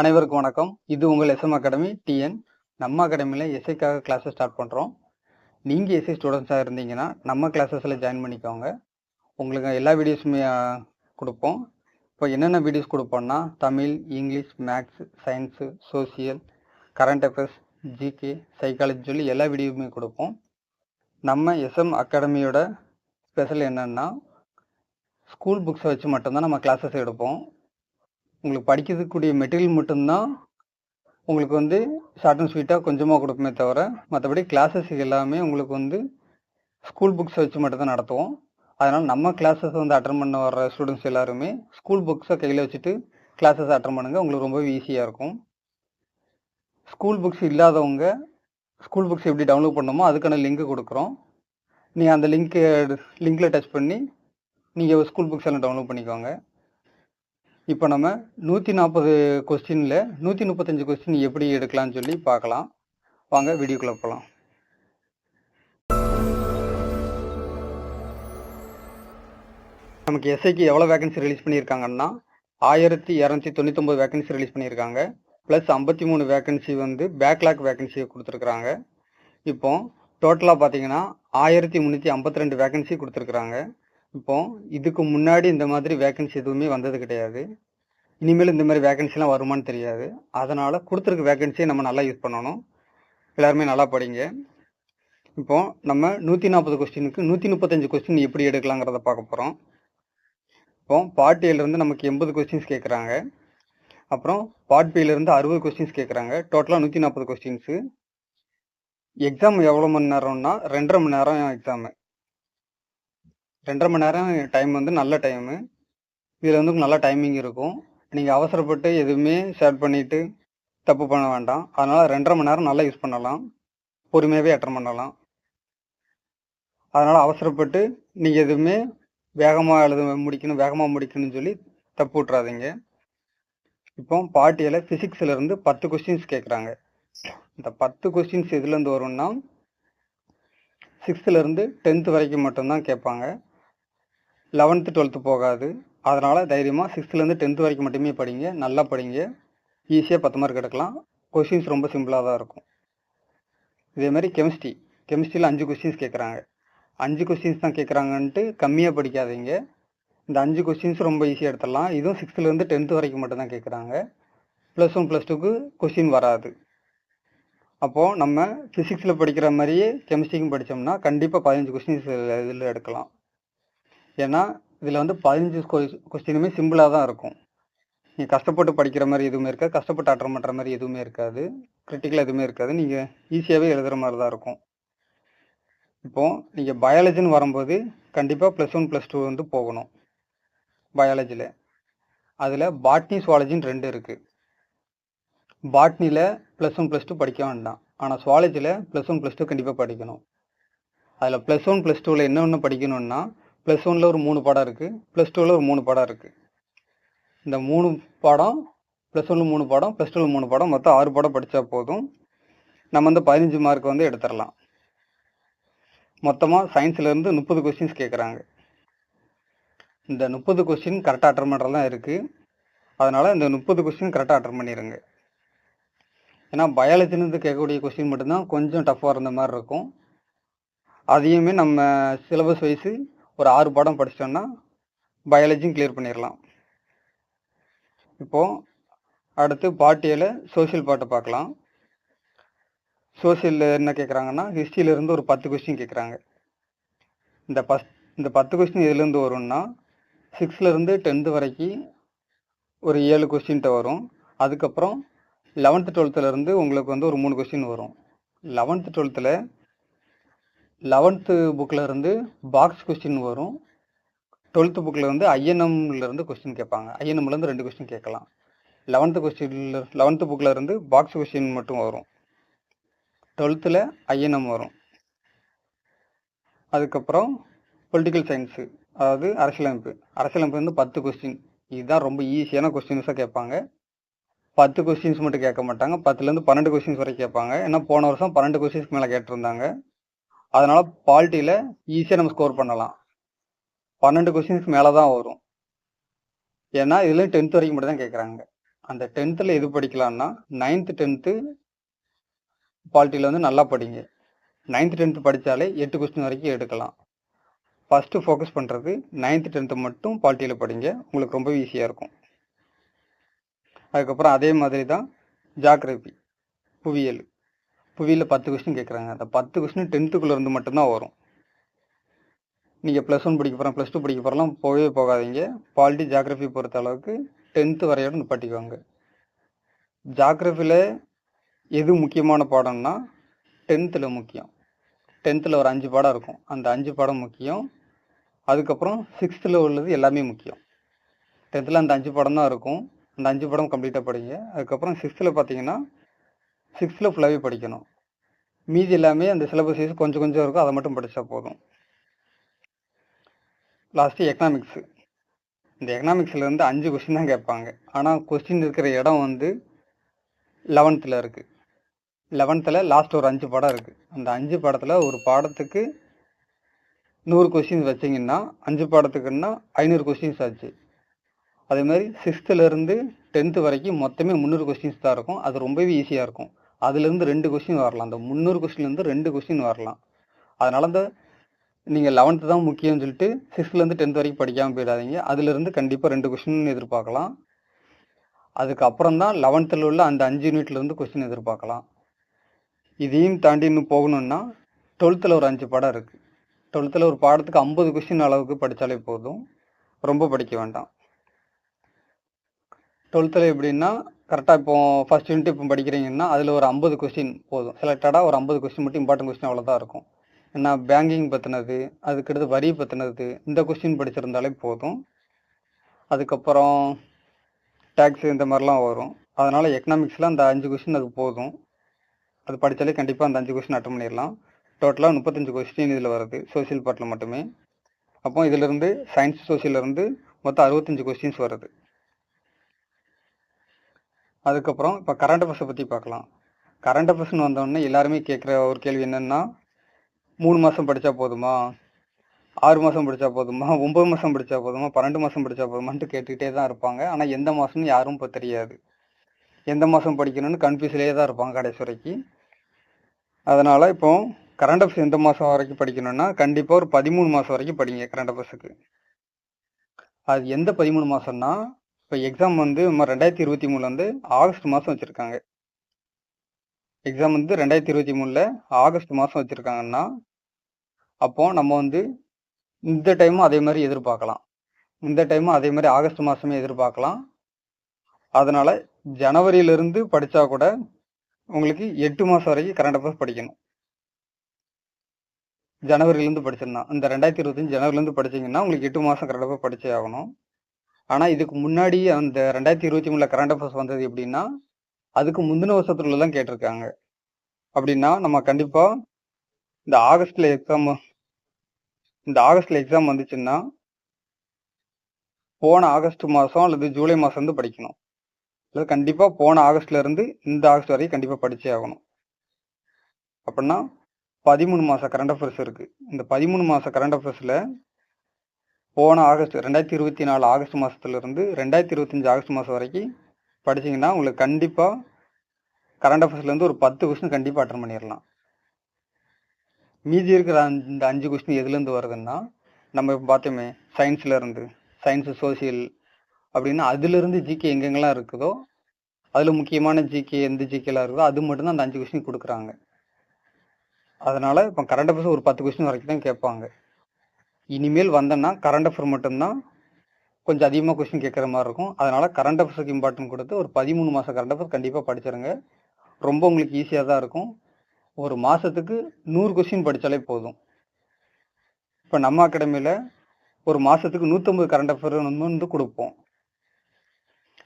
அனைவருக்கும் வணக்கம். இது உங்கள் எஸ்எம் அகாடமி டிஎன் நம்ம அகாடமியில் எஸ்ஐக்காக கிளாஸஸ் ஸ்டார்ட் பண்ணுறோம் நீங்கள் எஸ்ஐ ஸ்டூடெண்ட்ஸாக இருந்தீங்கன்னா நம்ம கிளாஸஸில் ஜாயின் பண்ணிக்கோங்க. உங்களுக்கு எல்லா வீடியோஸுமே கொடுப்போம். இப்போ என்னென்ன videos கொடுப்போம்னா Tamil English maths science social current affairs GK psychology சொல்லி எல்லா வீடியோவுமே கொடுப்போம். நம்ம எஸ்எம் அகாடமியோட ஸ்பெஷல் என்னென்னா ஸ்கூல் புக்ஸை வச்சு மட்டும்தான் நம்ம கிளாஸஸ் எடுப்போம். உங்களுக்கு படிக்கிறதுக்கூடிய மெட்டீரியல் மட்டும்தான் உங்களுக்கு வந்து ஷார்ட் அண்ட் ஸ்வீட்டாக கொஞ்சமாக கொடுப்போமே தவிர மற்றபடி கிளாஸஸ் எல்லாமே உங்களுக்கு வந்து ஸ்கூல் புக்ஸை வச்சு மட்டும்தான் நடத்துவோம். அதனால் நம்ம கிளாஸஸ் வந்து அட்டன் பண்ண வர ஸ்டூடெண்ட்ஸ் எல்லாருமே ஸ்கூல் புக்ஸை கையில் வச்சுட்டு கிளாஸஸ் அட்டன் பண்ணுங்க. உங்களுக்கு ரொம்ப ஈஸியாக இருக்கும். ஸ்கூல் புக்ஸ் இல்லாதவங்க ஸ்கூல் புக்ஸ் எப்படி டவுன்லோட் பண்ணணுமோ அதுக்கான லிங்க் கொடுக்குறோம். நீங்கள் அந்த லிங்க்கு லிங்க்கில் டச் பண்ணி நீங்கள் ஸ்கூல் புக்ஸ் எல்லாம் டவுன்லோட் பண்ணிக்கோங்க. இப்போ நம்ம நூற்றி நாற்பது கொஸ்டினில் நூற்றி முப்பத்தஞ்சு கொஸ்டின் எப்படி எடுக்கலாம்னு சொல்லி பார்க்கலாம். வாங்க வீடியோக்குள்ளே போகலாம் நமக்கு எஸ்ஐக்கு எவ்வளோ வேகன்சி ரிலீஸ் பண்ணியிருக்காங்கன்னா ஆயிரத்தி இரநூத்தி தொண்ணூத்தொம்பது வேகன்சி ரிலீஸ் பண்ணியிருக்காங்க. ப்ளஸ் ஐம்பத்தி மூணு வேகன்சி வந்து பேக்லாக் வேகன்சியை கொடுத்துருக்குறாங்க. இப்போ டோட்டலாக பார்த்தீங்கன்னா ஆயிரத்தி முந்நூற்றி ஐம்பத்தி ரெண்டு வேகன்சி கொடுத்துருக்குறாங்க. இப்போ இதுக்கு முன்னாடி இந்த மாதிரி வேகன்சி எதுவுமே வந்தது கிடையாது. இனிமேல் இந்த மாதிரி வேகன்சிலாம் வருமான்னு தெரியாது. அதனால கொடுத்துருக்க வேகன்சியை நம்ம நல்லா யூஸ் பண்ணணும். எல்லாருமே நல்லா படிங்க. இப்போ நம்ம நூற்றி நாற்பது கொஸ்டினுக்கு நூற்றி முப்பத்தஞ்சு கொஸ்டின் எப்படி எடுக்கலாங்கிறத பார்க்க போகிறோம் இப்போ பார்ட் ஏலேருந்து நமக்கு எண்பது கொஸ்டின்ஸ் கேட்குறாங்க அப்புறம் பார்ட் பியிலேருந்து அறுபது கொஸ்டின்ஸ் கேட்குறாங்க டோட்டலாக நூற்றி நாற்பது கொஸ்டின்ஸு எக்ஸாம் எவ்வளோ மணி நேரம்னா ரெண்டரை மணி நேரம் எக்ஸாமு ரெண்டரை மணி நேரம் டைம் வந்து நல்ல டைமு இதில் வந்து நல்ல டைமிங் இருக்கும். நீங்கள் அவசரப்பட்டு எதுவுமே ஷேர் பண்ணிவிட்டு தப்பு பண்ண வேண்டாம். அதனால் ரெண்டரை மணி நேரம் நல்லா யூஸ் பண்ணலாம். பொறுமையாகவே அட்டன் பண்ணலாம். அதனால் அவசரப்பட்டு நீங்கள் எதுவுமே வேகமாக எழுத முடிக்கணும் வேகமாக முடிக்கணும்னு சொல்லி தப்பு விட்றாதீங்க இப்போ பாட்டியில் ஃபிசிக்ஸ்லேருந்து பத்து கொஸ்டின்ஸ் கேட்குறாங்க இந்த பத்து கொஸ்டின்ஸ் எதுலேருந்து வரும்னா சிக்ஸ்த்துலேருந்து டென்த்து வரைக்கும் மட்டும்தான் கேட்பாங்க. லெவன்த்து டுவெல்த்து போகாது. அதனால் தைரியமாக சிக்ஸ்த்துலேருந்து டென்த்து வரைக்கும் மட்டுமே படிங்க. நல்லா படிங்க. ஈஸியாக பத்து மார்க் எடுக்கலாம். கொஷின்ஸ் ரொம்ப சிம்பிளாக தான் இருக்கும். இதேமாதிரி கெமிஸ்ட்ரி கெமிஸ்ட்ரியில் அஞ்சு கொஸ்டின்ஸ் கேட்குறாங்க அஞ்சு கொஸ்டின்ஸ் தான் கேட்குறாங்கன்ட்டு கம்மியாக படிக்காதீங்க. இந்த அஞ்சு கொஸ்டின்ஸ் ரொம்ப ஈஸியாக எடுத்துடலாம். இதுவும் சிக்ஸ்த்துலேருந்து டென்த்து வரைக்கும் மட்டும்தான் கேட்குறாங்க ப்ளஸ் ஒன் ப்ளஸ் டூக்கு கொஸ்டின் வராது. அப்போது நம்ம ஃபிசிக்ஸில் படிக்கிற மாதிரியே கெமிஸ்ட்ரிக்கும் படித்தோம்னா கண்டிப்பாக பதினஞ்சு கொஸ்டின்ஸ் இதில் எடுக்கலாம். ஏன்னா இதில் வந்து பதினஞ்சு கொஸ்டினுமே சிம்பிளாக தான் இருக்கும். நீங்கள் கஷ்டப்பட்டு படிக்கிற மாதிரி எதுவுமே இருக்காது. கஷ்டப்பட்டு அட்டன் பண்ணுற மாதிரி எதுவுமே இருக்காது. கிரிட்டிக்கலாக எதுவுமே இருக்காது. நீங்கள் ஈஸியாகவே எழுதுகிற மாதிரி தான் இருக்கும். இப்போது நீங்கள் பயாலஜின்னு வரும்போது கண்டிப்பாக ப்ளஸ் ஒன் ப்ளஸ் டூ வந்து போகணும். பயாலஜியில் அதில் பாட்னி சுவாலஜின்னு ரெண்டு இருக்குது பாட்னியில் ப்ளஸ் ஒன் ப்ளஸ் டூ படிக்க வேண்டாம். ஆனால் சுவாலஜியில் ப்ளஸ் ஒன் ப்ளஸ் டூ கண்டிப்பாக படிக்கணும். அதில் ப்ளஸ் ஒன் ப்ளஸ் டூவில் என்ன ஒன்று படிக்கணும்னா ப்ளஸ் ஒனில் ஒரு மூணு பாடம் இருக்குது ப்ளஸ் டூவில் ஒரு மூணு பாடம் இருக்குது இந்த மூணு பாடம் ப்ளஸ் ஒன்று மூணு பாடம் ப்ளஸ் டூவில் மூணு பாடம் மொத்தம் ஆறு பாடம் படித்தா போதும். நம்ம வந்து பதினஞ்சு மார்க் வந்து எடுத்துடலாம். மொத்தமாக சயின்ஸ்லேருந்து முப்பது கொஸ்டின்ஸ் கேட்குறாங்க இந்த முப்பது கொஸ்டின் கரெக்டாக அட்டன் பண்ணுறது தான் இருக்குது அதனால் இந்த முப்பது கொஸ்டின் கரெக்டாக அட்டன் பண்ணிடுங்க ஏன்னா பயாலஜிலேருந்து கேட்கக்கூடிய கொஸ்டின் மட்டும்தான் கொஞ்சம் டஃப்பாக இருந்த மாதிரி இருக்கும். அதையுமே நம்ம சிலபஸ் வைஸு ஒரு ஆறு பாடம் படிச்சிட்டோம்னா பயாலஜியும் கிளியர் பண்ணிடலாம் இப்போது அடுத்து பாட்டியில் சோஷியல் பாட்டை பார்க்கலாம். சோஷியலில் என்ன கேட்குறாங்கன்னா ஹிஸ்ட்ரியிலேருந்து ஒரு பத்து கொஸ்டின் கேட்குறாங்க இந்த பஸ் இந்த பத்து கொஸ்டின் எதுலேருந்து வரும்னா சிக்ஸ்லேருந்து டென்த்து வரைக்கும் ஒரு ஏழு கொஸ்டின்ட்ட வரும். அதுக்கப்புறம் லெவன்த்து டுவெல்த்துலேருந்து உங்களுக்கு வந்து ஒரு மூணு கொஸ்டின் வரும். லெவன்த்து டுவெல்த்தில் லெவன்த்து புக்கில் இருந்து பாக்ஸ் கொஸ்டின் வரும். டுவெல்த்து புக்கில் வந்து ஐஎன்எம்லேருந்து கொஸ்டின் கேட்பாங்க. ஐஎன்எம்லேருந்து ரெண்டு கொஸ்டின் கேட்கலாம். லெவன்த்து கொஸ்டினில் லெவன்த்து புக்கில் இருந்து பாக்ஸ் கொஸ்டின் மட்டும் வரும். டுவெல்த்தில் ஐஎன்எம் வரும். அதுக்கப்புறம் பொலிட்டிக்கல் சயின்ஸு அதாவது அரசியலமைப்பு அரசியலமைப்பு வந்து பத்து கொஸ்டின் இதுதான் ரொம்ப ஈஸியான கொஸ்டின்ஸாக கேட்பாங்க. பத்து கொஸ்டின்ஸ் மட்டும் கேட்க மாட்டாங்க. பத்துலேருந்து பன்னெண்டு கொஸ்டின்ஸ் வரைக்கும் கேட்பாங்க. ஏன்னா போன வருஷம் பன்னெண்டு கொஸ்டின்ஸ்க்கு மேலே கேட்டிருந்தாங்க. அதனால பால்ட்டியில் ஈஸியாக நம்ம ஸ்கோர் பண்ணலாம். பன்னெண்டு கொஸ்டின்ஸ்க்கு மேலே தான் வரும். ஏன்னா இதுலேயும் டென்த் வரைக்கும் மட்டும் தான் கேட்குறாங்க அந்த டென்த்தில் எது படிக்கலாம்னா நைன்த்து டென்த்து பாலிட்டியில் வந்து நல்லா படிங்க. நைன்த்து டென்த்து படித்தாலே எட்டு கொஸ்டின் வரைக்கும் எடுக்கலாம். ஃபஸ்ட்டு ஃபோக்கஸ் பண்ணுறது நைன்த்து டென்த்து மட்டும் பாலிட்டியில் படிங்க. உங்களுக்கு ரொம்ப ஈஸியாக இருக்கும். அதுக்கப்புறம் அதே மாதிரி தான் ஜாக்ரஃபி புவியியல். புவியில் பத்து கொஸ்டின் கேட்குறாங்க அந்த பத்து கொஸ்டின் டென்த்துக்குள்ளே இருந்து மட்டும்தான் வரும். நீங்கள் ப்ளஸ் ஒன் படிக்க போகிறோம் ப்ளஸ் டூ படிக்க போகிறலாம் போகவே போகாதீங்க. பாலிட்டி ஜாகிரஃபி பொறுத்த அளவுக்கு டென்த்து வரையோட நிப்பாட்டிக்குவாங்க. ஜாகிரஃபியில் எது முக்கியமான பாடம்னா டென்த்தில் முக்கியம். டென்த்தில் ஒரு அஞ்சு பாடம் இருக்கும். அந்த அஞ்சு பாடம் முக்கியம். அதுக்கப்புறம் சிக்ஸ்த்தில் உள்ளது எல்லாமே முக்கியம். டென்த்தில் அந்த அஞ்சு படம் தான் இருக்கும். அந்த அஞ்சு படம் கம்ப்ளீட்டாக படிங்க. அதுக்கப்புறம் சிக்ஸ்த்தில் பார்த்தீங்கன்னா சிக்ஸ்த்தில் ஃபுல்லாகவே படிக்கணும். மீதி எல்லாமே அந்த சிலபஸ் வைஸ் கொஞ்சம் கொஞ்சம் இருக்கும் அதை மட்டும் படித்தா போதும். லாஸ்ட்டு எக்கனாமிக்ஸு இந்த எக்கனாமிக்ஸில் வந்து அஞ்சு கொஸ்டின் தான் கேட்பாங்க. ஆனால் கொஸ்டின் இருக்கிற இடம் வந்து லெவன்த்தில் இருக்குது லெவன்த்தில் லாஸ்ட் ஒரு அஞ்சு படம் இருக்குது அந்த அஞ்சு படத்தில் ஒரு பாடத்துக்கு நூறு கொஸ்டின்ஸ் வச்சிங்கன்னா அஞ்சு பாடத்துக்குன்னா ஐநூறு கொஸ்டின்ஸ் ஆச்சு. அதே மாதிரி சிக்ஸ்த்துலேருந்து டென்த்து வரைக்கும் மொத்தமே முந்நூறு கொஸ்டின்ஸ் தான் இருக்கும். அது ரொம்பவே ஈஸியாக இருக்கும். அதுலேருந்து ரெண்டு கொஸ்டின் வரலாம். அந்த முந்நூறு கொஸ்டின்லேருந்து ரெண்டு கொஸ்டின் வரலாம். அதனால் அந்த நீங்கள் லெவன்த்து தான் முக்கியம்னு சொல்லிட்டு சிக்ஸ்த்லேருந்து டென்த் வரைக்கும் படிக்காமல் போயிடாதீங்க. அதுலேருந்து கண்டிப்பாக ரெண்டு கொஸ்டின் எதிர்பார்க்கலாம். அதுக்கப்புறம் தான் லெவன்த்தில் உள்ள அந்த அஞ்சு யூனிட்லேருந்து கொஸ்டின் எதிர்பார்க்கலாம். இதையும் தாண்டி இன்னும் போகணுன்னா டுவெல்த்தில் ஒரு அஞ்சு பாடம் இருக்குது டுவெல்த்தில் ஒரு பாடத்துக்கு ஐம்பது கொஸ்டின் அளவுக்கு படித்தாலே போதும். ரொம்ப படிக்க வேண்டாம். டுவெல்த்தில் எப்படின்னா கரெக்டாக இப்போ ஃபர்ஸ்ட் யூனிட் இப்போ படிக்கிறீங்கன்னா அதில் ஒரு ஐம்பது கொஸ்டின் போதும். செலக்டடாக ஒரு ஐம்பது கொஸ்டின் மட்டும் இம்பார்ட்டன்ட் கொஸ்டின் அவ்வளோதான் இருக்கும். ஏன்னா பேங்கிங் பற்றினது அதுக்கடுத்து வரி பற்றினது இந்த கொஸ்டின் படிச்சிருந்தாலே போதும். அதுக்கப்புறம் டேக்ஸ் இந்த மாதிரிலாம் வரும். அதனால் எக்கனாமிக்ஸில் அந்த அஞ்சு கொஸ்டின் அது போதும். அது படித்தாலே கண்டிப்பாக அந்த அஞ்சு கொஸ்டின் அட்டன் பண்ணிடலாம். டோட்டலாக முப்பத்தஞ்சு கொஸ்டின் இதில் வருது சோசியல் பார்ட்டில் மட்டுமே. அப்போ இதிலிருந்து சயின்ஸ் சோசியலேருந்து மொத்தம் அறுபத்தஞ்சு கொஸ்டின்ஸ் வருது. அதுக்கப்புறம் இப்போ கரண்ட் அஃபேர்ஸை பற்றி பார்க்கலாம். கரண்ட் அஃபேர்ஸ்னு வந்தோடனே எல்லாருமே கேட்குற ஒரு கேள்வி என்னென்னா மூணு மாதம் படித்தா போதுமா? ஆறு மாதம் படித்தா போதுமா? ஒம்பது மாதம் படித்தா போதுமா? பன்னெண்டு மாதம் படித்தா போதுமான்ட்டு கேட்டுக்கிட்டே தான் இருப்பாங்க. ஆனால் எந்த மாதம்னு யாரும் இப்போ தெரியாது. எந்த மாதம் படிக்கணும்னு கன்ஃபியூஸ்லேயே தான் இருப்பாங்க கடைசி வரைக்கும். அதனால் இப்போ கரண்ட் அஃபேர்ஸ் எந்த மாதம் வரைக்கும் படிக்கணும்னா கண்டிப்பாக ஒரு பதிமூணு மாதம் வரைக்கும் படிங்க கரண்ட் அஃபேர்ஸுக்கு அது எந்த பதிமூணு மாதம்னா இப்போ எக்ஸாம் வந்து ரெண்டாயிரத்தி இருபத்தி மூணுல வந்து ஆகஸ்ட் மாதம் வச்சுருக்காங்க. எக்ஸாம் வந்து ரெண்டாயிரத்தி இருபத்தி மூணில் ஆகஸ்ட் மாதம் வச்சுருக்காங்கன்னா அப்போ நம்ம வந்து இந்த டைமும் அதே மாதிரி எதிர்பார்க்கலாம். இந்த டைமும் அதே மாதிரி ஆகஸ்ட் மாதமே எதிர்பார்க்கலாம். அதனால் ஜனவரியிலிருந்து படித்தா கூட உங்களுக்கு எட்டு மாதம் வரைக்கும் கரண்ட் அஃபேர்ஸ் படிக்கணும். ஜனவரிலேருந்து படிச்சிருந்தான் இந்த ரெண்டாயிரத்தி இருபத்தஞ்சு ஜனவரிலேருந்து படிச்சீங்கன்னா உங்களுக்கு எட்டு மாதம் கரண்ட் அஃபேர் படிச்சே ஆகணும். ஆனால் இதுக்கு முன்னாடி அந்த ரெண்டாயிரத்தி இருபத்தி மூணில் கரண்ட் அஃபேர்ஸ் வந்தது எப்படின்னா அதுக்கு முந்தின வருஷத்துல தான் கேட்டிருக்காங்க. அப்படின்னா நம்ம கண்டிப்பாக இந்த ஆகஸ்ட்ல எக்ஸாம் இந்த ஆகஸ்ட்ல எக்ஸாம் வந்துச்சுன்னா போன ஆகஸ்ட் மாதம் அல்லது ஜூலை மாதம் வந்து படிக்கணும். அல்லது கண்டிப்பாக போன ஆகஸ்ட்ல இருந்து இந்த ஆகஸ்ட் வரைக்கும் கண்டிப்பாக படிச்சே ஆகணும். அப்படின்னா பதிமூணு மாதம் கரண்ட் அஃபேர்ஸ் இருக்குது இந்த பதிமூணு மாதம் கரண்ட் அஃபேர்ஸில் போன ஆகஸ்ட் ரெண்டாயிரத்தி இருபத்தி நாலு ஆகஸ்ட் மாதத்துலேருந்து ரெண்டாயிரத்தி இருபத்தஞ்சு ஆகஸ்ட் மாதம் வரைக்கும் படிச்சீங்கன்னா உங்களுக்கு கண்டிப்பாக கரண்ட் அஃபேர்ஸ்லேருந்து ஒரு பத்து கொஸ்டின் கண்டிப்பாக அட்டன் பண்ணிடலாம் மீதி இருக்கிற அந்த- இந்த அஞ்சு கொஸ்டின் எதுலேருந்து வருதுன்னா நம்ம இப்போ பார்த்தோமே சயின்ஸ்லேருந்து இருந்து சோசியல் அப்படின்னா அதுலேருந்து ஜிகே எங்கெங்கெல்லாம் இருக்குதோ அதில் முக்கியமான ஜிகே எந்த ஜிகேலாம் இருக்குதோ அது மட்டும்தான் அந்த அஞ்சு கொஸ்டின் கொடுக்குறாங்க. அதனால் இப்போ கரண்ட் அஃபேர்ஸ் ஒரு பத்து கொஸ்டின் வரைக்கும் தான் கேட்பாங்க. இனிமேல் வந்தோன்னா கரண்ட் அஃபேர் மட்டும்தான் கொஞ்சம் அதிகமாக கொஸ்டின் கேட்குற மாதிரி இருக்கும். அதனால கரண்ட் அஃபேர்ஸுக்கு இம்பார்ட்டன்ட் கொடுத்து ஒரு பதிமூணு மாதம் கரண்ட் அஃபேர்ஸ் கண்டிப்பாக படிச்சிருங்க. ரொம்ப உங்களுக்கு ஈஸியாக தான் இருக்கும். ஒரு மாதத்துக்கு நூறு கொஸ்டின் படித்தாலே போதும். இப்போ நம்ம அகாடமியில் ஒரு மாதத்துக்கு நூற்றம்பது கரண்ட் அஃபேர் வந்து கொடுப்போம்.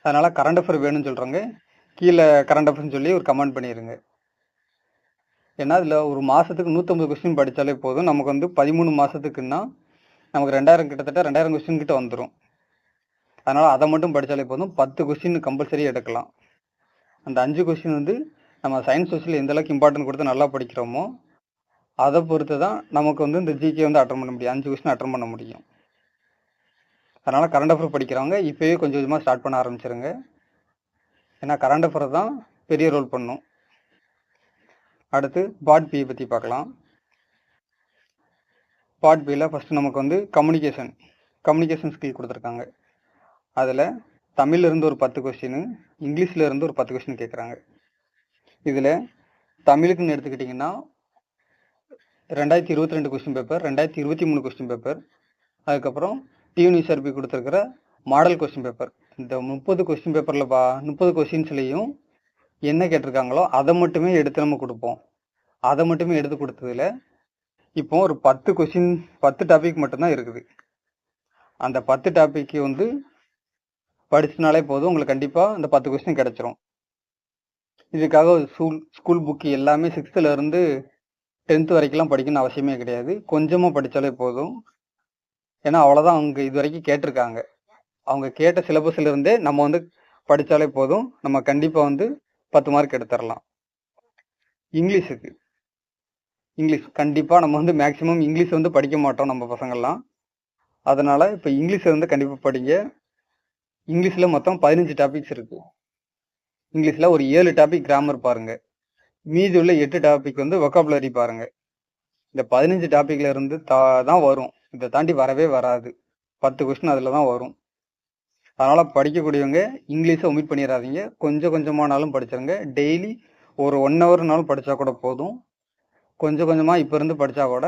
அதனால் கரண்ட் அஃபேர் வேணும்னு சொல்கிறவங்க கீழே கரண்ட் அஃபேர்னு சொல்லி ஒரு கமெண்ட் பண்ணிடுங்க ஏன்னா அதில் ஒரு மாதத்துக்கு நூற்றம்பது கொஸ்டின் படித்தாலே போதும். நமக்கு வந்து பதிமூணு மாதத்துக்குன்னா நமக்கு ரெண்டாயிரம் கிட்டத்தட்ட ரெண்டாயிரம் கொஸ்டின் கிட்ட வந்துடும் அதனால் அதை மட்டும் படித்தாலே போதும். பத்து கொஸ்டின் கம்பல்சரி எடுக்கலாம். அந்த அஞ்சு கொஸ்டின் வந்து நம்ம சயின்ஸ் சோசியல் எந்த அளவுக்கு இம்பார்ட்டன்ட் கொடுத்து நல்லா படிக்கிறோமோ அதை பொறுத்து தான் நமக்கு வந்து இந்த ஜிகே வந்து அட்டன் பண்ண முடியும். அஞ்சு கொஸ்டின் அட்டன் பண்ண முடியும். அதனால் கரண்ட் அஃபேர் படிக்கிறவங்க இப்போவே கொஞ்சம் கொஞ்சமாக ஸ்டார்ட் பண்ண ஆரம்பிச்சிருங்க. ஏன்னா கரண்ட் அஃபேர் தான் பெரிய ரோல் பண்ணும். அடுத்து பாட் பியை பற்றி பார்க்கலாம். பார்ட் பியில் ஃபஸ்ட்டு நமக்கு வந்து கம்யூனிகேஷன் கம்யூனிகேஷன் ஸ்கில் கொடுத்துருக்காங்க. அதில் தமிழ்ல இருந்து ஒரு பத்து கொஸ்டின் இங்கிலீஷ்லேருந்து ஒரு பத்து கொஸ்டின் கேட்குறாங்க இதில் தமிழுக்குன்னு எடுத்துக்கிட்டிங்கன்னா ரெண்டாயிரத்தி இருபத்தி ரெண்டு கொஸ்டின் பேப்பர் ரெண்டாயிரத்தி இருபத்தி மூணு கொஸ்டின் பேப்பர் அதுக்கப்புறம் டியூனிசர்பி கொடுத்துருக்கிற மாடல் கொஸ்டின் பேப்பர் இந்த முப்பது கொஸ்டின் பேப்பரில் பா முப்பது கொஸ்டின்ஸ்லேயும் என்ன கேட்டிருக்காங்களோ அதை மட்டுமே எடுத்து நம்ம கொடுப்போம். அதை மட்டுமே எடுத்து கொடுத்ததுல இப்போ ஒரு பத்து கொஸ்டின் பத்து டாபிக் மட்டும்தான் இருக்குது. அந்த பத்து டாபிக் வந்து படிச்சனாலே போதும். உங்களுக்கு கண்டிப்பாக அந்த பத்து கொஸ்டின் கிடைச்சிரும். இதுக்காக ஸ்கூல் ஸ்கூல் புக்கு எல்லாமே சிக்ஸ்த்துலேருந்து டென்த்து வரைக்கும்லாம் படிக்கணும்னு அவசியமே கிடையாது. கொஞ்சமாக படித்தாலே போதும். ஏன்னா அவ்வளோதான் அவங்க இது வரைக்கும் கேட்டிருக்காங்க. அவங்க கேட்ட சிலபஸ்ல இருந்தே நம்ம வந்து படித்தாலே போதும். நம்ம கண்டிப்பாக வந்து பத்து மார்க் எடுத்துடலாம் இங்கிலீஷுக்கு. இங்கிலீஷ் கண்டிப்பாக நம்ம வந்து மேக்ஸிமம் இங்கிலீஷ் வந்து படிக்க மாட்டோம் நம்ம பசங்கள்லாம். அதனால் இப்போ இங்கிலீஷை வந்து கண்டிப்பாக படிங்க. இங்கிலீஷில் மொத்தம் பதினஞ்சு டாபிக்ஸ் இருக்கு. இங்கிலீஷில் ஒரு ஏழு டாபிக் கிராமர் பாருங்கள் மீதி உள்ள எட்டு டாபிக் வந்து ஒக்காபுலரி பாருங்கள் இந்த பதினஞ்சு டாப்பிக்கில் இருந்து தா தான் வரும். இதை தாண்டி வரவே வராது. பத்து கொஸ்டின் அதில் தான் வரும். அதனால் படிக்கக்கூடியவங்க இங்கிலீஷை ஒமிட் பண்ணிடாதீங்க. கொஞ்சம் கொஞ்சமானாலும் படிச்சிருங்க. டெய்லி ஒரு ஒன் ஹவர்னாலும் படித்தா கூட போதும். கொஞ்சம் கொஞ்சமாக இப்போ இருந்து படித்தா கூட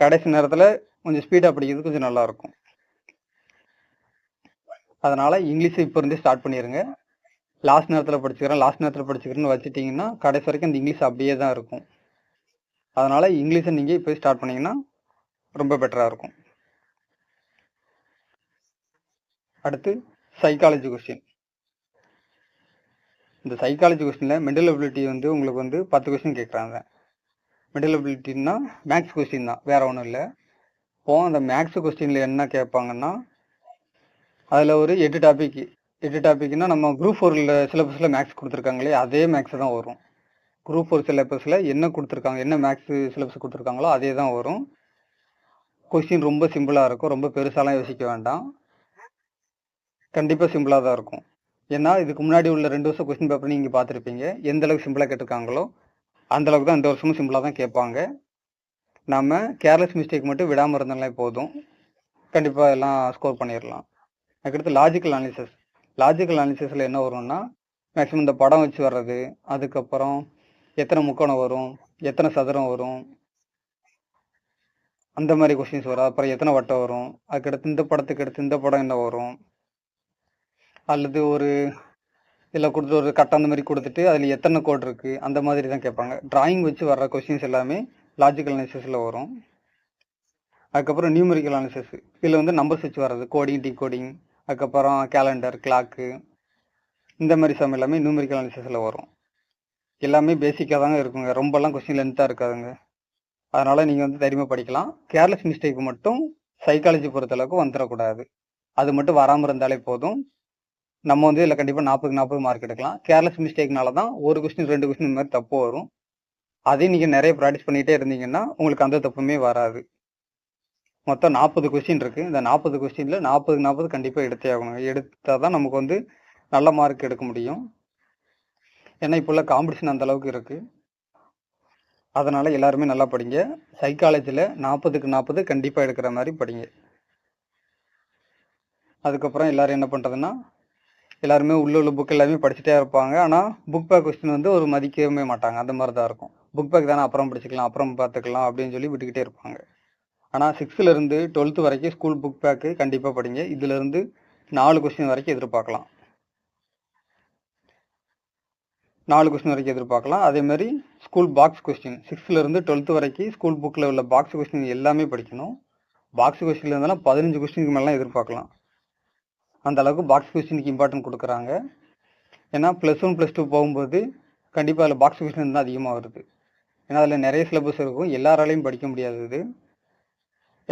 கடைசி நேரத்தில் கொஞ்சம் ஸ்பீடாக படிக்கிறது கொஞ்சம் நல்லா இருக்கும். அதனால இங்கிலீஷை இப்போ இருந்தே ஸ்டார்ட் பண்ணிடுங்க லாஸ்ட் நேரத்தில் படிச்சுக்கிறேன் லாஸ்ட் நேரத்தில் படிச்சுக்கிறேன்னு வச்சுட்டிங்கன்னா கடைசி வரைக்கும் அந்த இங்கிலீஷ் அப்படியே தான் இருக்கும். அதனால இங்கிலீஷை நீங்கள் இப்போ ஸ்டார்ட் பண்ணிங்கன்னா ரொம்ப பெட்டராக இருக்கும். அடுத்து சைக்காலஜி கொஸ்டின் இந்த சைக்காலஜி கொஸ்டினில் மென்டல் அபிலிட்டி வந்து உங்களுக்கு வந்து பத்து கொஸ்டின் கேட்குறாங்க மென்டல் மேக்ஸ் கொஸ்டின் தான். வேற ஒன்றும் இல்லை. இப்போ அந்த மேக்ஸ் கொஸ்டினில் என்ன கேட்பாங்கன்னா அதில் ஒரு எட்டு டாபிக் எட்டு டாபிக்னா நம்ம குரூப் ஃபோரில் சிலபஸில் மேக்ஸ் கொடுத்துருக்காங்களே அதே மேக்ஸ் தான் வரும். குரூப் ஃபோர் சிலபஸில் என்ன கொடுத்துருக்காங்க என்ன மேக்ஸ் சிலபஸ் கொடுத்துருக்காங்களோ அதே தான் வரும். கொஸ்டின் ரொம்ப சிம்பிளாக இருக்கும். ரொம்ப பெருசாலாம் யோசிக்க வேண்டாம். கண்டிப்பாக சிம்பிளாக தான் இருக்கும். ஏன்னா இதுக்கு முன்னாடி உள்ள ரெண்டு வருஷம் கொஸ்டின் பேப்பர் நீங்கள் பார்த்துருப்பீங்க. எந்த அளவுக்கு சிம்பிளாக கேட்டிருக்காங்களோ அந்தளவுக்கு தான் இந்த வருஷமும் சிம்பிளாக தான் கேட்பாங்க. நம்ம கேர்லெஸ் மிஸ்டேக் மட்டும் விடாமல் இருந்தாலே போதும். கண்டிப்பாக எல்லாம் ஸ்கோர் பண்ணிடலாம் அதுக்கடுத்து லாஜிக்கல் அனாலிசிஸ் லாஜிக்கல் அனாலிசிஸில் என்ன வரும்னா மேக்ஸிமம் இந்த படம் வச்சு வர்றது அதுக்கப்புறம் எத்தனை முக்கோணம் வரும் எத்தனை சதுரம் வரும் அந்த மாதிரி கொஸ்டின்ஸ் வரும். அப்புறம் எத்தனை வட்டம் வரும் அதுக்கடுத்து இந்த படத்துக்கு அடுத்து இந்த படம் என்ன வரும் அல்லது ஒரு இதில் கொடுத்து ஒரு கட்டம் அந்த மாதிரி கொடுத்துட்டு அதில் எத்தனை கோட் இருக்குது அந்த மாதிரி தான் கேட்பாங்க. டிராயிங் வச்சு வர்ற கொஸ்டின்ஸ் எல்லாமே லாஜிக்கல் அனாலிசிஸில் வரும். அதுக்கப்புறம் நியூமரிக்கல் அனாலிசிஸ் இதில் வந்து நம்பர்ஸ் வச்சு வர்றது கோடிங் டி கோடிங் அதுக்கப்புறம் கேலண்டர் கிளாக்கு இந்த மாதிரி சம் எல்லாமே நியூமரிக்கல் அனாலிசிஸில் வரும். எல்லாமே பேசிக்காக தாங்க இருக்குங்க. ரொம்பலாம் கொஸ்டின் லென்த்தாக இருக்காதுங்க. அதனால் நீங்கள் வந்து தைரியமாக படிக்கலாம். கேர்லெஸ் மிஸ்டேக் மட்டும் சைக்காலஜி பொறுத்தளவுக்கு வந்துடக்கூடாது. அது மட்டும் வராமல் இருந்தாலே போதும். நம்ம வந்து இதில் கண்டிப்பாக நாற்பது நாற்பது மார்க் எடுக்கலாம். கேர்லெஸ் மிஸ்டேக்னால தான் ஒரு கொஸ்டின் ரெண்டு கொஸ்டின் மாதிரி தப்பு வரும். அதையும் நீங்கள் நிறைய ப்ராக்டிஸ் பண்ணிகிட்டே இருந்தீங்கன்னா உங்களுக்கு அந்த தப்புமே வராது. மொத்தம் நாற்பது கொஸ்டின் இருக்குது இந்த நாற்பது கொஸ்டினில் நாற்பது நாற்பது கண்டிப்பாக எடுத்தே ஆகணும். எடுத்தால் தான் நமக்கு வந்து நல்ல மார்க் எடுக்க முடியும். ஏன்னா இப்போ உள்ள காம்படிஷன் அந்த அளவுக்கு இருக்குது அதனால் எல்லாருமே நல்லா படிங்க. சைக்காலஜியில் நாற்பதுக்கு நாற்பது கண்டிப்பாக எடுக்கிற மாதிரி படிங்க. அதுக்கப்புறம் எல்லோரும் என்ன பண்ணுறதுன்னா எல்லாருமே உள்ள உள்ள புக் எல்லாமே படிச்சுட்டே இருப்பாங்க. ஆனால் புக் பேக் கொஸ்டின் வந்து ஒரு மதிக்கவே மாட்டாங்க. அந்த மாதிரி தான் இருக்கும். புக் பேக் தானே அப்புறம் படிச்சுக்கலாம் அப்புறம் பார்த்துக்கலாம் அப்படின்னு சொல்லி விட்டுக்கிட்டே இருப்பாங்க. ஆனால் சிக்ஸ்த்துல இருந்து டுவெல்த்து வரைக்கும் ஸ்கூல் புக் பேக்கு கண்டிப்பாக படிங்க. இதுல இருந்து நாலு கொஸ்டின் வரைக்கும் எதிர்பார்க்கலாம். நாலு கொஸ்டின் வரைக்கும் எதிர்பார்க்கலாம். அதே மாதிரி ஸ்கூல் பாக்ஸ் கொஸ்டின் சிக்ஸ்த்ல இருந்து டுவெல்த்து வரைக்கும் ஸ்கூல் புக்கில் உள்ள பாக்ஸ் கொஸ்டின் எல்லாமே படிக்கணும். பாக்ஸ் கொஸ்டின்ல இருந்தாலும் பதினஞ்சு கொஸ்டினுக்கு மேலாம் எதிர்பார்க்கலாம். அந்த அளவுக்கு பாக்ஸ் கொஸ்டினுக்கு இம்பார்ட்டன்ட் கொடுக்குறாங்க. ஏன்னா ப்ளஸ் ஒன் ப்ளஸ் டூ போகும்போது கண்டிப்பாக அதில் பாக்ஸ் கொஸ்டின் தான் அதிகமாக வருது ஏன்னா அதில் நிறைய சிலபஸ் இருக்கும். எல்லாராலையும் படிக்க முடியாது இது.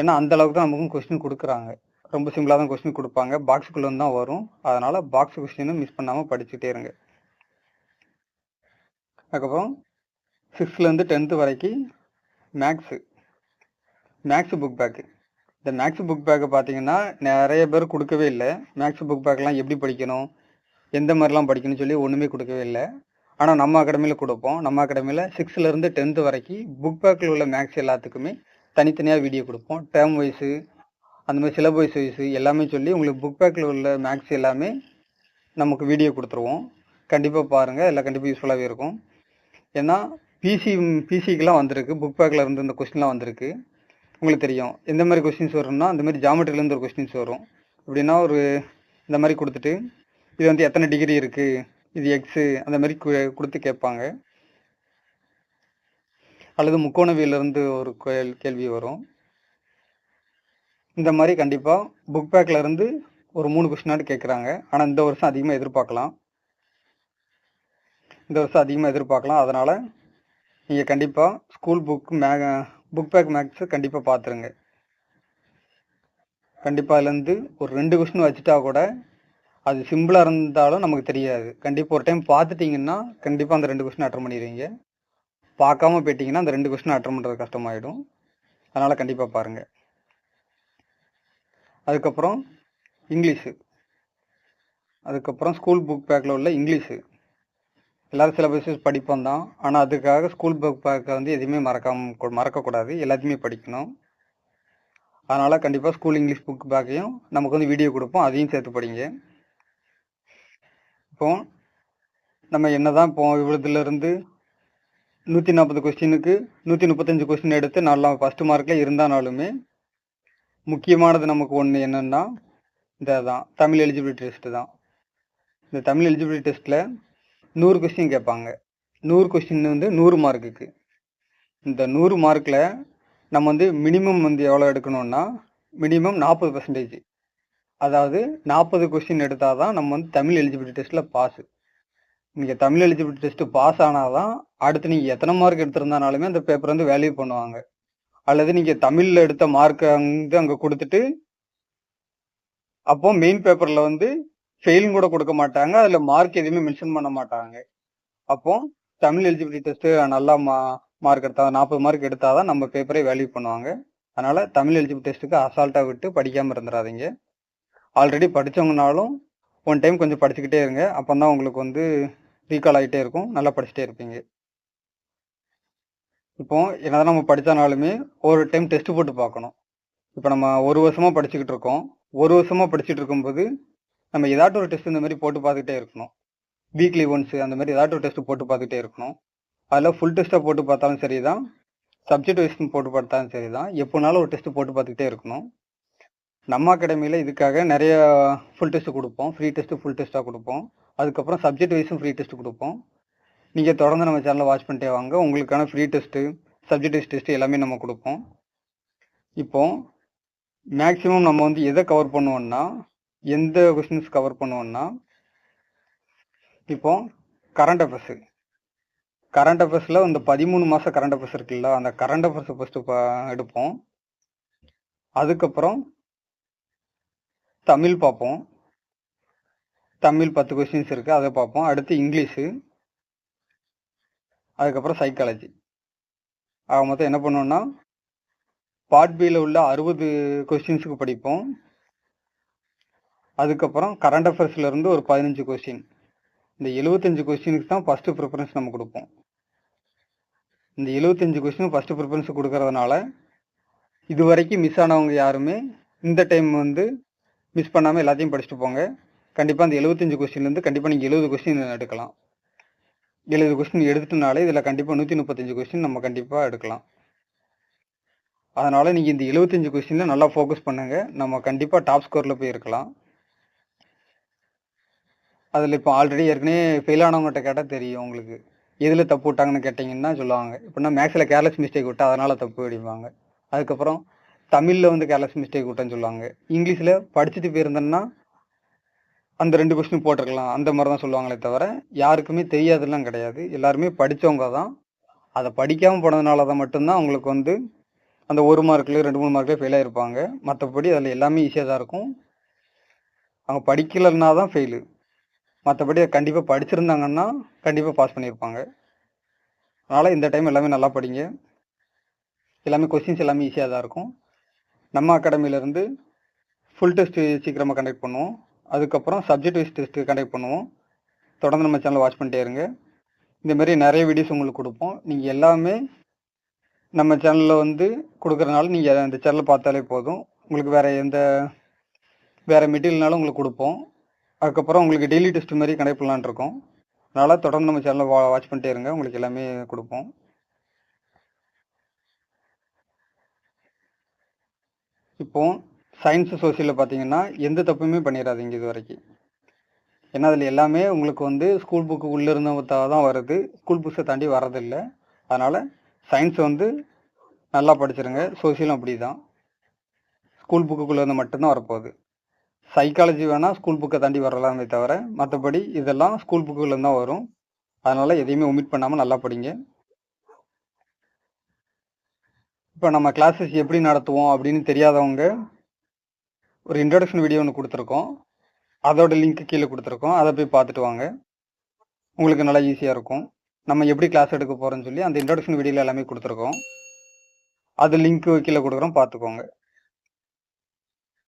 ஏன்னா அந்த அளவுக்கு தான் நமக்கும் கொஸ்டின் கொடுக்குறாங்க. ரொம்ப சிம்பிளாக தான் கொஸ்டின் கொடுப்பாங்க. பாக்ஸுக்குள்ளே தான் வரும். அதனால் பாக்ஸ் கொஸ்டினும் மிஸ் பண்ணாமல் படிச்சுட்டே இருங்க. அதுக்கப்புறம் சிக்ஸ்த்லேருந்து டென்த்து வரைக்கும் மேக்ஸு மேக்ஸு புக் பேக்கு இந்த மேக்ஸ் புக் பேக்கை பார்த்தீங்கன்னா நிறைய பேர் கொடுக்கவே இல்லை. மேக்ஸ் புக் பேக்லாம் எப்படி படிக்கணும்? எந்த மாதிரிலாம் படிக்கணும்னு சொல்லி ஒன்றுமே கொடுக்கவே இல்லை. ஆனால் நம்ம அகாடமியில் கொடுப்போம். நம்ம அகாடமியில் சிக்ஸ்த்துலேருந்து டென்த்து வரைக்கும் புக் பேக்கில் உள்ள மேக்ஸ் எல்லாத்துக்குமே தனித்தனியாக வீடியோ கொடுப்போம். டேர்ம் வைஸு அந்த மாதிரி சிலபஸ் வைஸு எல்லாமே சொல்லி உங்களுக்கு புக் பேக்கில் உள்ள மேக்ஸ் எல்லாமே நமக்கு வீடியோ கொடுத்துருவோம். கண்டிப்பாக பாருங்கள் எல்லாம் கண்டிப்பாக யூஸ்ஃபுல்லாகவே இருக்கும். ஏன்னா பிசி பிசிக்கெலாம் வந்திருக்கு. புக் பேக்கில் இருந்து இந்த கொஸ்டின்லாம் வந்திருக்கு. உங்களுக்கு தெரியும். எந்த மாதிரி கொஸ்டின்ஸ் வரும்னா அந்த மாதிரி ஜாமெட்ரிலேருந்து ஒரு கொஸ்டின்ஸ் வரும். எப்படின்னா ஒரு இந்த மாதிரி கொடுத்துட்டு இது வந்து எத்தனை டிகிரி இருக்குது இது எக்ஸு அந்த மாதிரி கொடுத்து கேட்பாங்க. அல்லது முக்கோணவியிலிருந்து ஒரு கேள்வி வரும். இந்த மாதிரி கண்டிப்பாக புக் பேக்லேருந்து ஒரு மூணு கொஸ்டினாட்டு கேட்குறாங்க. ஆனால் இந்த வருஷம் அதிகமாக எதிர்பார்க்கலாம். இந்த வருஷம் அதிகமாக எதிர்பார்க்கலாம். அதனால் நீங்கள் கண்டிப்பாக ஸ்கூல் புக் மே புக் பேக் மேக்ஸை கண்டிப்பாக பார்த்துருங்க கண்டிப்பாக அதுலேருந்து ஒரு ரெண்டு கொஸ்டின் வச்சுட்டா கூட அது சிம்பிளாக இருந்தாலும் நமக்கு தெரியாது. கண்டிப்பாக ஒரு டைம் பார்த்துட்டிங்கன்னா கண்டிப்பாக அந்த ரெண்டு கொஸ்டின் அட்டன் பண்ணிடுவீங்க. பார்க்காம போயிட்டீங்கன்னா அந்த ரெண்டு கொஸ்டின் அட்டன் பண்ணுறது கஷ்டமாயிடும். அதனால் கண்டிப்பாக பாருங்கள் அதுக்கப்புறம் இங்கிலீஷு. அதுக்கப்புறம் ஸ்கூல் புக் பேக்கில் உள்ள இங்கிலீஷு. எல்லாரும் சிலபஸஸ் படிப்போம் தான். ஆனால் அதுக்காக ஸ்கூல் புக் பேக்கை வந்து எதுவுமே மறக்காம மறக்கக்கூடாது. எல்லாத்தையுமே படிக்கணும். அதனால் கண்டிப்பாக ஸ்கூல் இங்கிலீஷ் புக் பேக்கையும் நமக்கு வந்து வீடியோ கொடுப்போம். அதையும் சேர்த்து படிங்க. இப்போ நம்ம என்ன தான் இப்போ இவ்வளோதுலேருந்து நூற்றி நாற்பது கொஸ்டினுக்கு நூற்றி முப்பத்தஞ்சு கொஸ்டின் எடுத்து நல்லா ஃபஸ்ட்டு மார்க்கில் இருந்தானாலுமே முக்கியமானது நமக்கு ஒன்று என்னென்னா இந்த தான் தமிழ் எலிஜிபிலிட்டி டெஸ்ட்டு தான். இந்த தமிழ் எலிஜிபிலிட்டி டெஸ்ட்டில் நூறு கொஸ்டின் கேட்பாங்க. நூறு கொஸ்டின் வந்து நூறு மார்க்குக்கு இந்த நூறு மார்க்கில் நம்ம வந்து மினிமம் வந்து எவ்வளோ எடுக்கணும்னா மினிமம் நாற்பது பர்சன்டேஜ் அதாவது நாற்பது கொஸ்டின் எடுத்தால் தான் நம்ம வந்து தமிழ் எலிஜிபிலிட்டி டெஸ்ட்டில் பாஸு நீங்கள் தமிழ் எலிஜிபிலிட்டி டெஸ்ட்டு பாஸ் ஆனால் தான் அடுத்து நீங்கள் எத்தனை மார்க் எடுத்திருந்தாலுமே அந்த பேப்பர் வந்து வேல்யூ பண்ணுவாங்க. அல்லது நீங்கள் தமிழில் எடுத்த மார்க்கை வந்து அங்கே கொடுத்துட்டு அப்போ மெயின் பேப்பரில் வந்து ஃபெயிலும் கூட கொடுக்க மாட்டாங்க. அதில் மார்க் எதுவுமே மென்ஷன் பண்ண மாட்டாங்க. அப்போ தமிழ் எலிஜிபிலிட்டி டெஸ்ட்டு நல்லா மா மார்க் எடுத்தா நாற்பது மார்க் எடுத்தால் தான் நம்ம பேப்பரே வேல்யூ பண்ணுவாங்க. அதனால் தமிழ் எலிஜிபிலிட்டி டெஸ்ட்டுக்கு அசால்ட்டாக விட்டு படிக்காமல் இருந்துடாதீங்க ஆல்ரெடி படிச்சவங்கனாலும் ஒன் டைம் கொஞ்சம் படிச்சுக்கிட்டே இருங்க. அப்போ தான் உங்களுக்கு வந்து ரீகால் ஆகிட்டே இருக்கும். நல்லா படிச்சுட்டே இருப்பீங்க. இப்போ என்னதான் நம்ம படித்தானாலுமே ஒரு டைம் டெஸ்ட் போட்டு பார்க்கணும். இப்போ நம்ம ஒரு வருஷமாக படிச்சுக்கிட்டு இருக்கோம். ஒரு வருஷமாக படிச்சுட்டு இருக்கும்போது நம்ம ஏதாட்டும் ஒரு டெஸ்ட் இந்த மாதிரி போட்டு பார்த்துக்கிட்டே இருக்கணும். வீக்லி ஒன்ஸ் அந்த மாதிரி ஏதாட்டும் ஒரு டெஸ்ட் போட்டு பார்த்துக்கிட்டே இருக்கணும். அதில் ஃபுல் டெஸ்ட்டாக போட்டு பார்த்தாலும் சரி தான் சப்ஜெக்ட் வைஸ் போட்டு பார்த்தாலும் சரி தான் எப்போனாலும் ஒரு டெஸ்ட் போட்டு பார்த்துக்கிட்டே இருக்கணும். நம்ம அகாடமியில் இதுக்காக நிறைய ஃபுல் டெஸ்ட் கொடுப்போம். ஃப்ரீ டெஸ்ட் ஃபுல் டெஸ்ட்டாக கொடுப்போம். அதுக்கப்புறம் சப்ஜெக்ட் வைஸும் ஃப்ரீ டெஸ்ட் கொடுப்போம். நீங்கள் தொடர்ந்து நம்ம சேனலை வாட்ச் பண்ணிட்டே வாங்க. உங்களுக்கான free test subject wise test எல்லாமே நம்ம கொடுப்போம். இப்போ மேக்ஸிமம் நம்ம வந்து எதை கவர் பண்ணுவோம்னா எந்த கொஸ்டின்ஸ் கவர் பண்ணுவோம்னா இப்போ கரண்ட் அஃபேர்ஸு கரண்ட் அஃபேர்ஸில் இந்த பதிமூணு மாதம் கரண்ட் அஃபேர்ஸ் இருக்குல்ல அந்த கரண்ட் அஃபேர்ஸை ஃபஸ்ட்டு எடுப்போம். அதுக்கப்புறம் தமிழ் பார்ப்போம். தமிழ் பத்து கொஸ்டின்ஸ் இருக்குது அதை பார்ப்போம். அடுத்து இங்கிலீஷு அதுக்கப்புறம் சைக்காலஜி ஆக மொத்தம் என்ன பண்ணுவோம்னா பார்ட் பியில் உள்ள அறுபது கொஸ்டின்ஸுக்கு படிப்போம். அதுக்கப்புறம் கரண்ட் அஃபேர்ஸ்லேருந்து ஒரு பதினஞ்சு கொஸ்டின் இந்த எழுபத்தஞ்சு கொஸ்டினுக்கு தான் ஃபஸ்ட்டு ப்ரிஃபரன்ஸ் நம்ம கொடுப்போம். இந்த எழுபத்தஞ்சு கொஸ்டின் ஃபஸ்ட்டு ப்ரிஃபரன்ஸ் கொடுக்கறதுனால இது வரைக்கும் மிஸ் ஆனவங்க யாருமே இந்த டைம் வந்து மிஸ் பண்ணாமல் எல்லாத்தையும் படிச்சுட்டு போங்க. கண்டிப்பாக அந்த எழுபத்தஞ்சு கொஸ்டின்லேருந்து கண்டிப்பாக நீங்கள் எழுபது கொஸ்டின் எடுக்கலாம். எழுபது கொஸ்டின் எடுத்துட்டனாலே இதில் கண்டிப்பாக நூற்றி முப்பத்தஞ்சு கொஸ்டின் நம்ம கண்டிப்பாக எடுக்கலாம். அதனால் நீங்கள் இந்த எழுபத்தஞ்சு கொஸ்டினில் நல்லா ஃபோக்கஸ் பண்ணுங்க. நம்ம கண்டிப்பாக டாப் ஸ்கோரில் போய் இருக்கலாம். அதில் இப்போ ஆல்ரெடி ஏற்கனவே ஃபெயில் ஆனவங்ககிட்ட கேட்டால் தெரியும் உங்களுக்கு. எதில் தப்பு விட்டாங்கன்னு கேட்டிங்கன்னா சொல்லுவாங்க. இப்படின்னா மேக்ஸில் கேர்லெஸ் மிஸ்டேக் விட்டா அதனால் தப்பு அடிப்பாங்க அதுக்கப்புறம் தமிழில் வந்து கேர்லெஸ் மிஸ்டேக் விட்டேன்னு சொல்லுவாங்க. இங்கிலீஷில் படிச்சுட்டு போயிருந்தேன்னா அந்த ரெண்டு கொஸ்டின் போட்டிருக்கலாம். அந்த மாதிரி தான் சொல்லுவாங்களே தவிர யாருக்குமே தெரியாதுலாம் கிடையாது. எல்லாருமே படித்தவங்க தான். அதை படிக்காமல் போனதுனால தான் மட்டும்தான் அவங்களுக்கு வந்து அந்த ஒரு மார்க்லேயே ரெண்டு மூணு மார்க்கில் ஃபெயில் இருப்பாங்க மற்றபடி அதில் எல்லாமே ஈஸியாக தான் இருக்கும். அவங்க படிக்கலைன்னா தான் ஃபெயிலு மற்றபடி கண்டிப்பாக படிச்சிருந்தாங்கன்னா கண்டிப்பாக பாஸ் பண்ணியிருப்பாங்க. அதனால் இந்த டைம் எல்லாமே நல்லா படிங்க. எல்லாமே கொஸ்டின்ஸ் எல்லாமே ஈஸியாக தான் இருக்கும். நம்ம அகாடமியிலேருந்து ஃபுல் டெஸ்ட் சீக்கிரமாக கண்டக்ட் பண்ணுவோம். அதுக்கப்புறம் சப்ஜெக்ட் வைஸ் டெஸ்ட்டு கண்டக்ட் பண்ணுவோம். தொடர்ந்து நம்ம சேனலை வாட்ச் பண்ணிட்டே இருங்க. இந்தமாரி நிறைய வீடியோஸ் உங்களுக்கு கொடுப்போம். நீங்கள் எல்லாமே நம்ம சேனலில் வந்து கொடுக்குறனால நீங்கள் அந்த சேனலை பார்த்தாலே போதும். உங்களுக்கு வேறு எந்த வேறு மெட்டீரியல்னாலும் உங்களுக்கு கொடுப்போம். அதுக்கப்புறம் உங்களுக்கு டெய்லி டெஸ்ட் மாதிரி கனெக்ட் பண்ணலான்னு இருக்கோம். அதனால் தொடர்ந்து நம்ம சேனலை வா வாட்ச் பண்ணிட்டே இருங்க. உங்களுக்கு எல்லாமே கொடுப்போம். இப்போ சயின்ஸு சோசியலில் பார்த்தீங்கன்னா எந்த தப்புமே பண்ணிடாதீங்க இது வரைக்கும். ஏன்னா அதில் எல்லாமே உங்களுக்கு வந்து ஸ்கூல் புக்கு உள்ளே இருந்தவங்க தான் வருது. ஸ்கூல் புக்ஸை தாண்டி வரதில்லை அதனால் சயின்ஸ் வந்து நல்லா படிச்சிருங்க. சோசியலும் அப்படி தான் ஸ்கூல் புக்குக்குள்ளே இருந்து மட்டும்தான் வரப்போகுது. சைக்காலஜி வேணால் ஸ்கூல் புக்கை தாண்டி வரலாமே தவிர மற்றபடி இதெல்லாம் ஸ்கூல் புக்குள்ள தான் வரும். அதனால் எதையுமே ஒமிட் பண்ணாமல் நல்லா படிங்க. இப்போ நம்ம கிளாஸஸ் எப்படி நடத்துவோம் அப்படின்னு தெரியாதவங்க ஒரு இன்ட்ரடக்ஷன் வீடியோ ஒன்று கொடுத்துருக்கோம். அதோட லிங்க் கீழே கொடுத்துருக்கோம். அதை போய் பார்த்துட்டு வாங்க. உங்களுக்கு நல்லா ஈஸியாக இருக்கும். நம்ம எப்படி கிளாஸ் எடுக்க போகிறோம்னு சொல்லி அந்த இன்ட்ரடக்ஷன் வீடியோவில் எல்லாமே கொடுத்துருக்கோம். அது லிங்க் கீழே கொடுக்குறோம் பார்த்துக்கோங்க.